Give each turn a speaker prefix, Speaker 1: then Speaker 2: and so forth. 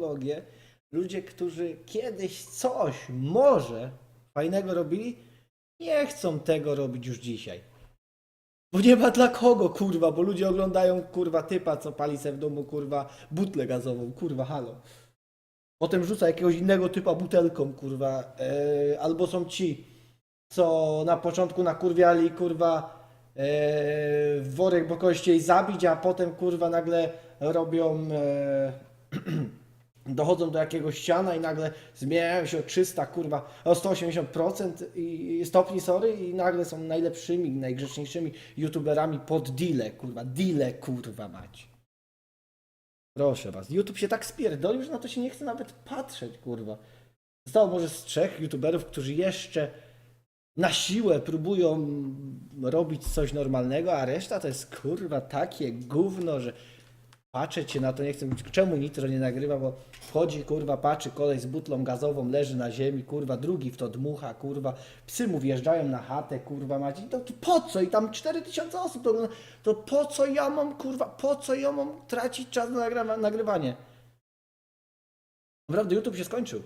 Speaker 1: technologię, ludzie, którzy kiedyś coś może fajnego robili, nie chcą tego robić już dzisiaj. Bo nie ma dla kogo, kurwa, bo ludzie oglądają, kurwa, typa, co pali se w domu, kurwa, butlę gazową, kurwa, halo. Potem rzuca jakiegoś innego typa butelką, kurwa, e, albo są ci, co na początku nakurwiali, kurwa, w worek, bo kogoś chcieli zabić, a potem, kurwa, nagle robią, e, dochodzą do jakiegoś ściana i nagle zmieniają się o 300, kurwa, o 180% i stopni, sorry, i nagle są najlepszymi, najgrzeczniejszymi youtuberami pod deale, kurwa, deale, kurwa, mać. Proszę was, YouTube się tak spierdolił, że na to się nie chce nawet patrzeć, kurwa. Zostało może z trzech youtuberów, którzy jeszcze na siłę próbują robić coś normalnego, a reszta to jest kurwa takie gówno, że patrzeć się na to nie chcę. Czemu Nitro nie nagrywa, bo wchodzi kurwa, patrzy kolej z butlą gazową, leży na ziemi, kurwa, drugi w to dmucha, kurwa, psy mu wjeżdżają na chatę, kurwa, macie, to, to po co? I tam 4000 osób to. To po co ja mam, kurwa, po co ja mam tracić czas na nagrywa- nagrywanie? Naprawdę YouTube się skończył.